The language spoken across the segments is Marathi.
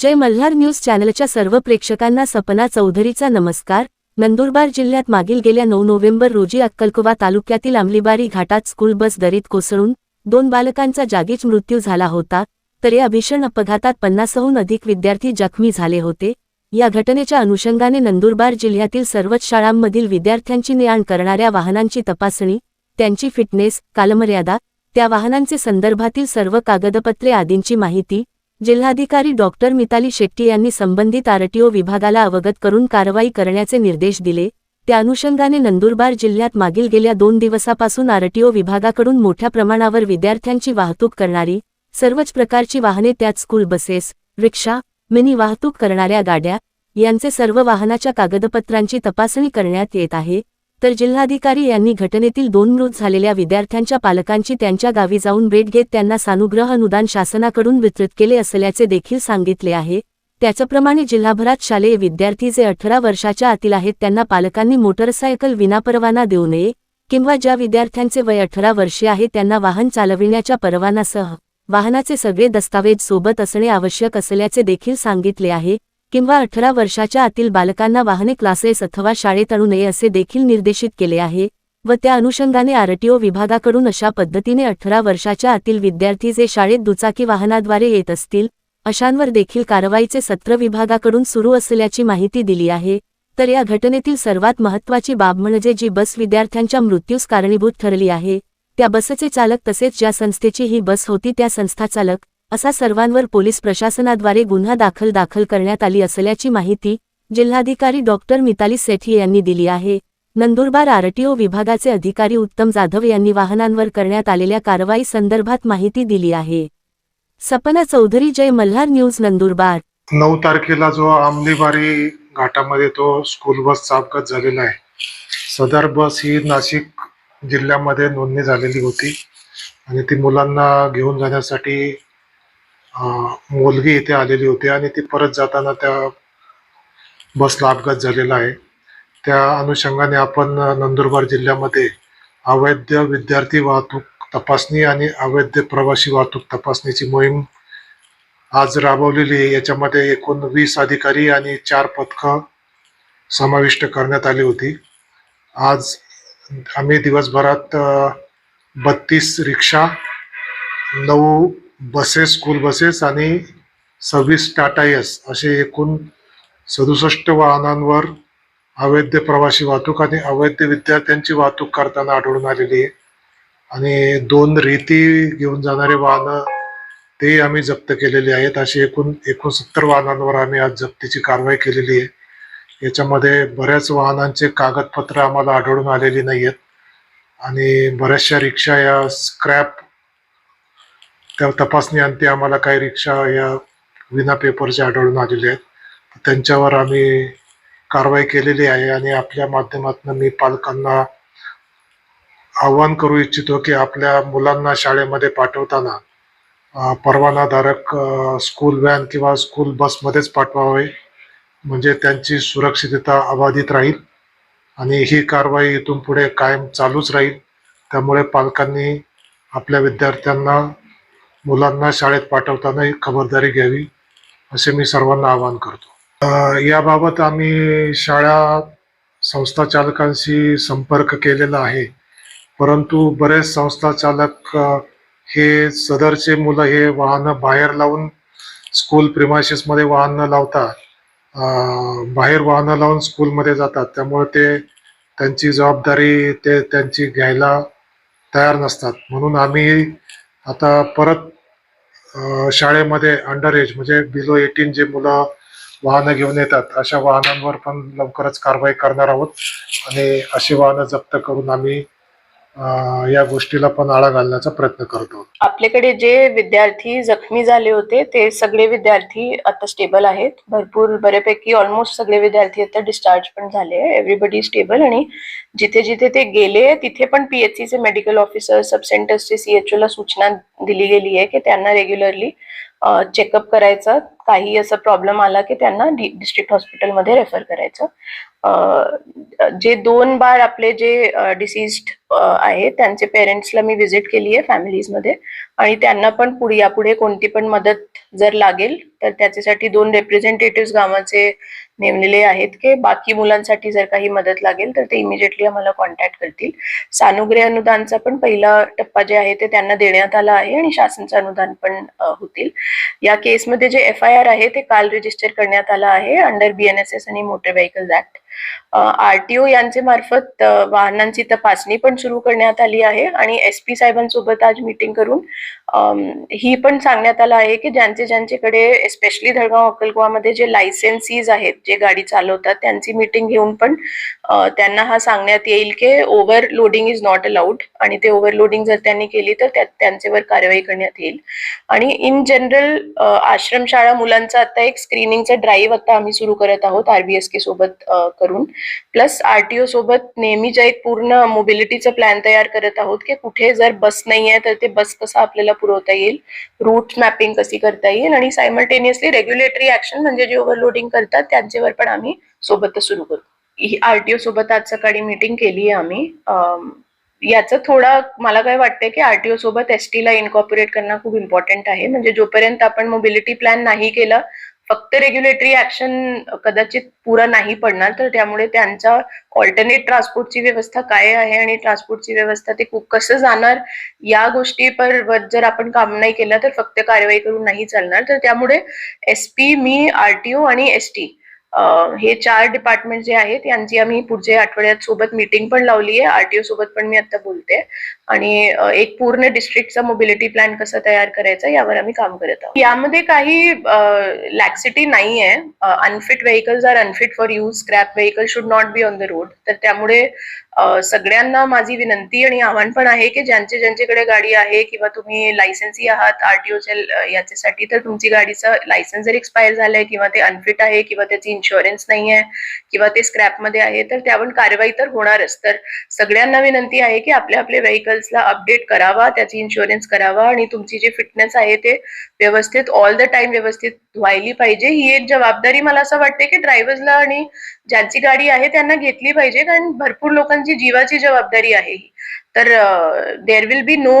जय मल्हार न्यूज चॅनलच्या सर्व प्रेक्षकांना सपना चौधरीचा नमस्कार. नंदुरबार जिल्ह्यात मागील गेल्या नऊ नोव्हेंबर रोजी अक्कलकुवा तालुक्यातील आमलीबारी घाटात स्कूल बस दरीत कोसळून दोन बालकांचा जागीच मृत्यू झाला होता. तर या भीषण अपघातात पन्नासहून अधिक विद्यार्थी जखमी झाले होते. या घटनेच्या अनुषंगाने नंदुरबार जिल्ह्यातील सर्वच शाळांमधील विद्यार्थ्यांची ने आण करणाऱ्या वाहनांची तपासणी त्यांची फिटनेस कालमर्यादा त्या वाहनांचे संदर्भातील सर्व कागदपत्रे आदींची माहिती जिल्हाधिकारी डॉक्टर मिताली शेट्टी यांनी संबंधित आरटीओ विभागाला अवगत करून कारवाई करण्याचे निर्देश दिले. त्या अनुषंगाने नंदुरबार जिल्ह्यात मागील गेल्या दोन दिवसापासून आरटीओ विभागाकडून मोठ्या प्रमाणावर विद्यार्थ्यांची वाहतूक करणारी सर्वच प्रकारची वाहने त्यात स्कूल बसेस रिक्षा मिनी वाहतूक करणाऱ्या गाड्या यांचे सर्व वाहनाच्या कागदपत्रांची तपासणी करण्यात येत आहे. तर जिल्हाधिकारी यांनी घटनेतील दोन मृत झालेल्या विद्यार्थ्यांच्या पालकांची त्यांच्या गावी जाऊन भेट घेत त्यांना सानुग्रह अनुदान शासनाकडून वितरित केले असल्याचे देखील सांगितले आहे. त्याचप्रमाणे जिल्हाभरात शालेय विद्यार्थी जे अठरा वर्षाच्या आतील आहेत त्यांना पालकांनी मोटरसायकल विनापरवाना देऊ नये किंवा ज्या विद्यार्थ्यांचे वय अठरा वर्षे आहे त्यांना वाहन चालविण्याच्या परवानासह वाहनाचे सगळे दस्तावेज सोबत असणे आवश्यक असल्याचे देखील सांगितले आहे. किंवा अठरा वर्षाच्या आतील बालकांना वाहने क्लासेस अथवा शाळेत आणू नये असे देखील निर्देशित केले आहे व त्या अनुषंगाने आरटीओ विभागाकडून अशा पद्धतीने अठरा वर्षाच्या आतील विद्यार्थी जे शाळेत दुचाकी वाहनाद्वारे येत असतील अशांवर देखील कारवाईचे सत्र विभागाकडून सुरू असल्याची माहिती दिली आहे. तर या घटनेतील सर्वात महत्त्वाची बाब म्हणजे जी बस विद्यार्थ्यांच्या मृत्यूस कारणीभूत ठरली आहे त्या बसचे चालक तसेच ज्या संस्थेची ही बस होती त्या संस्था चालक असा सर्वांवर पोलीस प्रशासनाद्वारे गुन्हा दाखल दाखल करण्यात आली असल्याची माहिती जिल्हाधिकारी डॉक्टर मिताली सेठी यांनी दिली आहे. नंदुरबार आरटीओ विभागाचे अधिकारी उत्तम जाधव यांनी वाहनांवर करण्यात आलेल्या कारवाई संदर्भात माहिती दिली आहे. सपना चौधरी जय मल्हार न्यूज नंदुरबार. नऊ तारखेला जो आमलीबारी घाटामध्ये तो स्कूल बसचा अपघात झालेला आहे. सदर बस ही नाशिक जिल्ह्यामध्ये नोंदणी झालेली होती आणि ती मुलांना घेऊन जाण्यासाठी मुलगी इथे आलेली होती आणि ती परत जाताना त्या बसला अपघात झालेला आहे. त्या अनुषंगाने आपण नंदुरबार जिल्ह्यामध्ये अवैध विद्यार्थी वाहतूक तपासणी आणि अवैध प्रवासी वाहतूक तपासणीची मोहीम आज राबवलेली आहे. याच्यामध्ये एकूण वीस अधिकारी आणि चार पथकं समाविष्ट करण्यात आली होती. आज आम्ही दिवसभरात बत्तीस रिक्षा नऊ बसेस स्कूल बसेस आणि सव्वीस टाटा एस असे एकूण सदुसष्ट वाहनांवर अवैध प्रवासी वाहतूक आणि अवैध विद्यार्थ्यांची वाहतूक करताना आढळून आलेली आहे. आणि दोन रेती घेऊन जाणारे वाहनं ते आम्ही जप्त केलेले आहेत. अशी एकूण एकोणसत्तर वाहनांवर आम्ही आज जप्तीची कारवाई केलेली आहे. याच्यामध्ये बऱ्याच वाहनांचे कागदपत्र आम्हाला आढळून आलेली नाही आहेत आणि बऱ्याचशा रिक्षा या स्क्रॅप त्या तपासणी अंती आम्हाला काही रिक्षा या विना पेपरचे आढळून आलेले आहेत. त्यांच्यावर आम्ही कारवाई केलेली आहे आणि आपल्या माध्यमातून मी पालकांना आव्हान करू इच्छितो की आपल्या मुलांना शाळेमध्ये पाठवताना परवानाधारक स्कूल व्हॅन किंवा स्कूल बसमध्येच पाठवावे. म्हणजे त्यांची सुरक्षितता अबाधित राहील आणि ही कारवाई इथून पुढे कायम चालूच राहील. त्यामुळे पालकांनी आपल्या विद्यार्थ्यांना मुलांना शाळेत पाठवतानाही खबरदारी घ्यावी असे मी सर्वांना आवाहन करतो. याबाबत आम्ही शाळा संस्था चालकांशी संपर्क केलेला आहे. परंतु बरेच संस्था चालक हे सदरचे मुलं हे वाहनं बाहेर लावून स्कूल मध्ये वाहन न लावता बाहेर वाहनं लावून स्कूलमध्ये जातात. त्यामुळे ते त्यांची जबाबदारी ते त्यांची घ्यायला तयार नसतात. म्हणून आम्ही आता परत शाळेमध्ये अंडर एज म्हणजे बिलो एटीन जे मुलं वाहनं घेऊन येतात अशा वाहनांवर पण लवकरच कारवाई करणार आहोत. आणि अशी वाहनं जप्त करून आम्ही या गोष्टीला पण आळा घालण्याचा प्रयत्न करतो आपल्याकडे जे विद्यार्थी जखमी झाले होते ते सगळे विद्यार्थी आता स्टेबल आहेत. भरपूर बऱ्यापैकी ऑलमोस्ट सगळे विद्यार्थी आता डिस्चार्ज पण झाले एव्हरीबडी स्टेबल आणि जिथे जिथे ते गेले तिथे पण पीएचसी चे मेडिकल ऑफिसर सब सेंटर्सचे सीएचओ ला सूचना दिली गेली आहे की त्यांना रेग्युलरली चेकअप करायचं. काही असं प्रॉब्लेम आला की त्यांना डिस्ट्रिक्ट हॉस्पिटलमध्ये रेफर करायचं. जे दोन बाळ आपले जे डिसीज्ड आहेत त्यांचे पेरेंट्सला मी व्हिजिट केली आहे फॅमिलीजमध्ये आणि त्यांना पण पुढे यापुढे कोणती पण मदत जर लागेल तर त्याच्यासाठी दोन रिप्रेझेंटेटिव्ह गावाचे नेमलेले आहेत की बाकी मुलांसाठी जर काही मदत लागेल तर ते इमिजिएटली आम्हाला कॉन्टॅक्ट करतील. सानुग्रह अनुदानचा पण पहिला टप्पा जे आहे ते त्यांना देण्यात आला आहे आणि शासनचं अनुदान पण होतील. या केसमध्ये जे एफ आय आर आहे ते काल रजिस्टर करण्यात आलं आहे अंडर बीएनएसएस आणि मोटर व्हेकल्स ऍक्ट आरटीओ यांचे मार्फत वाहनांची तपासणी पण सुरू करण्यात आली आहे आणि एस पी साहेबांसोबत आज मीटिंग करून ही पण सांगण्यात आलं आहे की ज्यांचे ज्यांच्याकडे स्पेशली धडगाव अक्कलकुवामध्ये जे लायसेन्सीज आहेत जे गाडी चालवतात त्यांची मीटिंग घेऊन पण त्यांना हा सांगण्यात येईल की ओव्हरलोडिंग इज नॉट अलाउड आणि ते ओव्हरलोडिंग जर त्यांनी केली तर त्यांच्यावर कारवाई करण्यात येईल. आणि इन जनरल आश्रमशाळा मुलांचा आता एक स्क्रीनिंगचा ड्राईव्ह आता आम्ही सुरू करत आहोत आरबीएसके सोबत करून. प्लस आरटीओ सोबत नेहमीच्या एक पूर्ण मोबिलिटीचा प्लॅन तयार करत आहोत की कुठे जर बस नाही आहे तर ते बस कसं आपल्याला पुरवता येईल? रूट मॅपिंग कशी करता येईल? आणि सायमल्टेनियसली रेग्युलेटरी ऍक्शन म्हणजे जे ओव्हरलोडिंग करतात त्यांच्यावर पण आम्ही सोबतच सुरू करू. आरटीओ सोबत आज सकाळी मीटिंग केली आहे आम्ही. याचं थोडा मला काय वाटतंय की आरटीओ सोबत एस ला इनकॉर्पोरेट करणं खूप इम्पॉर्टंट आहे. म्हणजे जोपर्यंत आपण मोबिलिटी प्लॅन नाही केला फक्त रेग्युलेटरी ऍक्शन कदाचित पुरा नाही पडणार तर त्यामुळे त्यांचा ऑल्टरनेट ट्रान्सपोर्टची व्यवस्था काय आहे आणि ट्रान्सपोर्टची व्यवस्था ते कसं जाणार या गोष्टी पर जर आपण काम नाही केलं तर फक्त कारवाई करून नाही चालणार. तर त्यामुळे एस पी मी आरटीओ आणि एस टी हे चार डिपार्टमेंट जे आहेत यांची आम्ही पुढच्या आठवड्यात सोबत मीटिंग पण लावली आहे. आरटीओ सोबत पण मी आता बोलते. आणि एक पूर्ण डिस्ट्रिक्टचा मोबिलिटी प्लॅन कसा तयार करायचा यावर आम्ही काम करत आहोत. यामध्ये काही लॅक्सिटी नाही आहे unfit vehicles are unfit for use scrap vehicle should not be on the road तर त्यामुळे सगळ्यांना माझी विनंती आणि आव्हान पण आहे की ज्यांचे ज्यांच्याकडे गाडी आहे किंवा तुम्ही लायसन्सी आहात आरटीओच्या याच्यासाठी तर तुमची गाडीचं लायसन्स जर एक्सपायर झालंय किंवा ते अनफिट आहे किंवा त्याची इन्शुरन्स नाही आहे किंवा ते स्क्रॅपमध्ये आहे तर त्यावर कारवाई तर होणारच. तर सगळ्यांना विनंती आहे की आपल्या आपल्या व्हेकल्सला अपडेट करावा त्याची इन्शुरन्स करावा आणि तुमची जी फिटनेस आहे ते व्यवस्थित ऑल द टाइम व्यवस्थित व्हायली पाहिजे. ही एक जबाबदारी मला असं वाटते की ड्रायव्हर्सला आणि ज्यांची गाडी आहे त्यांना घेतली पाहिजे. कारण भरपूर लोकांची म्हणजे जीवाची जबाबदारी आहे ही. तर there will be no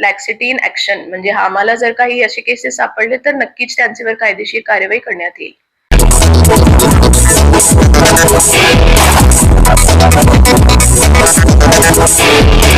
laxity in action म्हणजे आम्हाला जर काही असे केसेस सापडले तर नक्कीच त्यांच्यावर कायदेशीर कार्यवाही करण्यात येईल. Thank